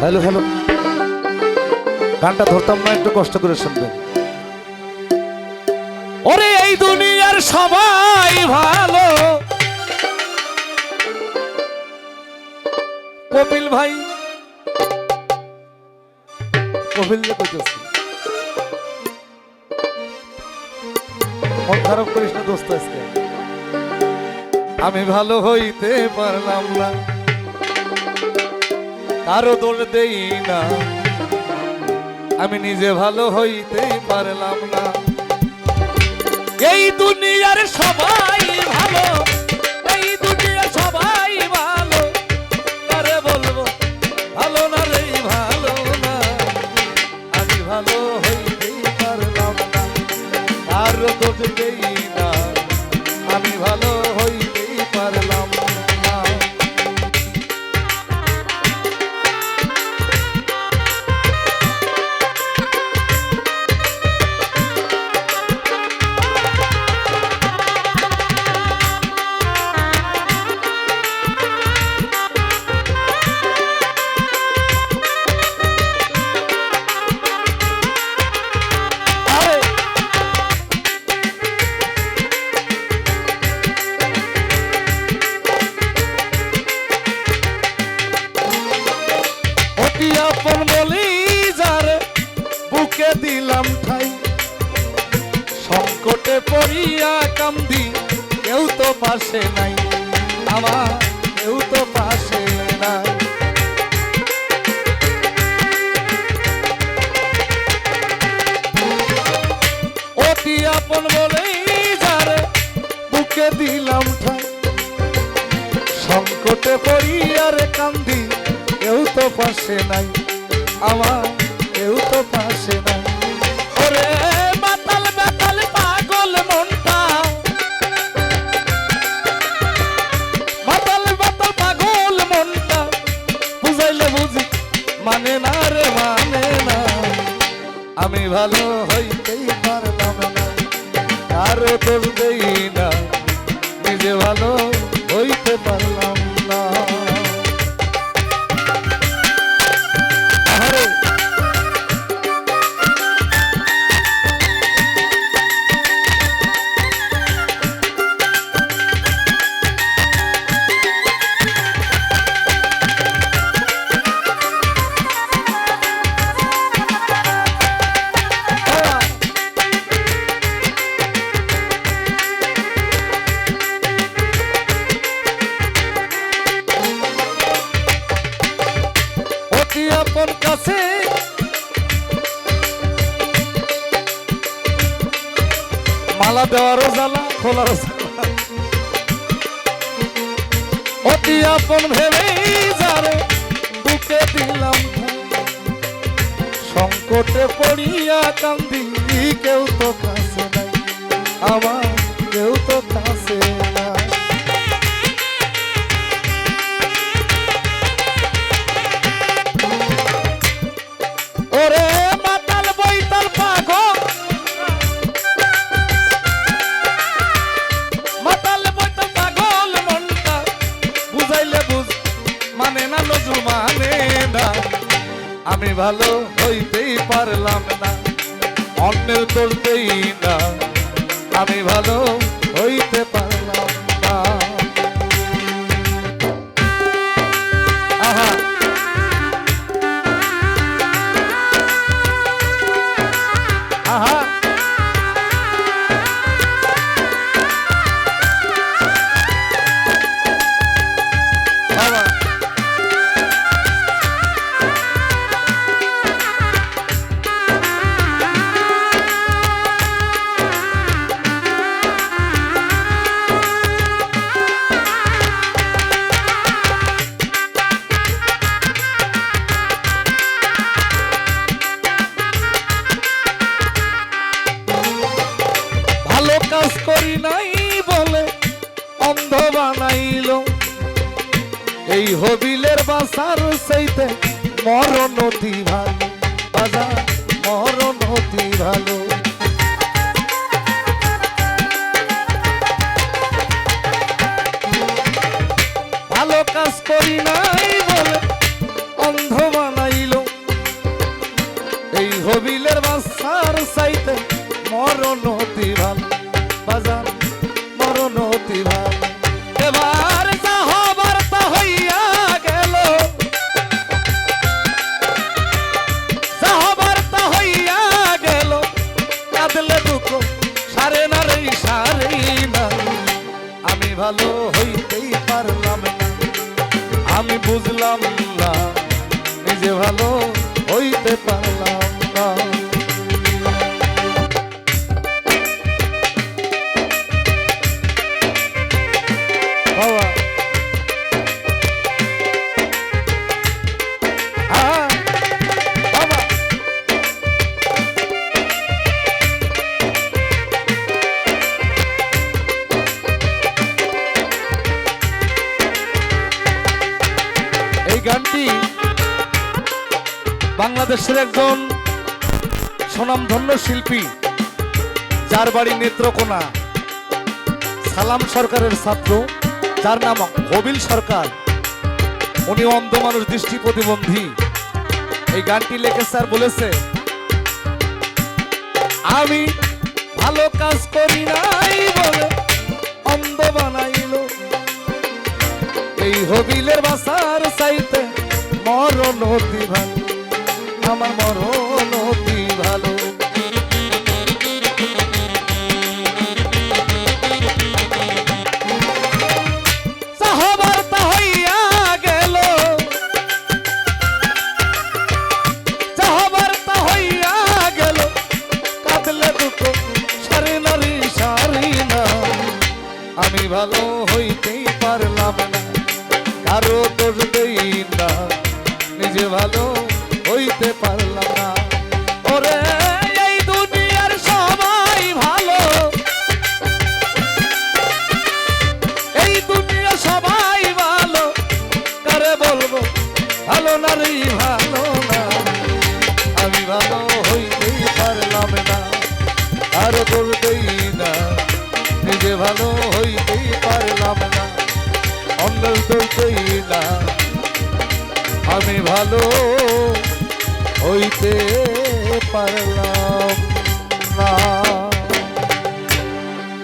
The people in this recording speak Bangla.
হ্যালো হ্যালো গানটা ধরতাম না, একটু কষ্ট করে শুনবেন। ওরে, এই দুনিয়ার সবাই ভালো। কপিল ভাই, কপিল কইতেছি। মন খারাপ করিস না দোস্ত আজকে। আমি ভালো হইতে পারলাম না। কারও দোল দেই না। আমি নিজে ভালো হইতে পারলাম না। এই দুনিয়ার সবাই ভালো পড়িয়া কান্দি, কেউ তো পাশে নাই। আমার কেউ তো পাশে নাই। অতি আপন বলেই যারে বুকে দিলাম ঠাই। সংকটে পড়িয়ার কান্দি, কেউ তো পাশে নাই। আমার কেউ তো পাশে নাই। ওরে কারও তোর দেই না নিজে ভালো হইতে পারলাম। মালা দেওয়ারও জ্বালা খোলারও জ্বালা অতি আপন ভেবে যারে বুকে দিলাম। সংকটে পড়িয়া কান্দি কেউ তো কাছে নাই আমার আমি ভালো হইতেই পারলাম না। অন্যের চলতেই না আমি ভালো হইতে পারলাম সেইতে মরণ অতি ভালো বাজা মরণ অতি ভালো ভালো কাজ করি নাই বলে অন্ধ বানাইল। এই হবিলের বাসার সাইতে মরণ না নিজে ভালো হইতে পারলাম না। এই গানটি বাংলাদেশের একজন স্বনামধন্য শিল্পী, যার বাড়ি নেত্রকোনা। সালাম সরকারের ছাত্র, যার নাম হবিল সরকার। উনি অন্ধ মানুষ দৃষ্টি প্রতিবন্ধী। এই গানটি লেখে স্যার বলেছে, আমি ভালো কাজ করি নাই বলে অন্ধ বানাইলো এই হবিলের বাসার চাইতে মরণ অতি ভালো আমার মরণ অতি ভালো আমি ভালো হইতেই পারলাম না। না, নিজে ভালো হইতে পারলাম না। ওরে, এই দুনিয়ার সবাই ভালো। এই দুনিয়া সবাই ভালো। কারে বলব, ভালো না রে ভালো না। আমি ভালো হইতেই পারলাম না, আর না, নিজে ভালো না অন্যের দলতেই না আমি ভালো হইতে পারলাম না।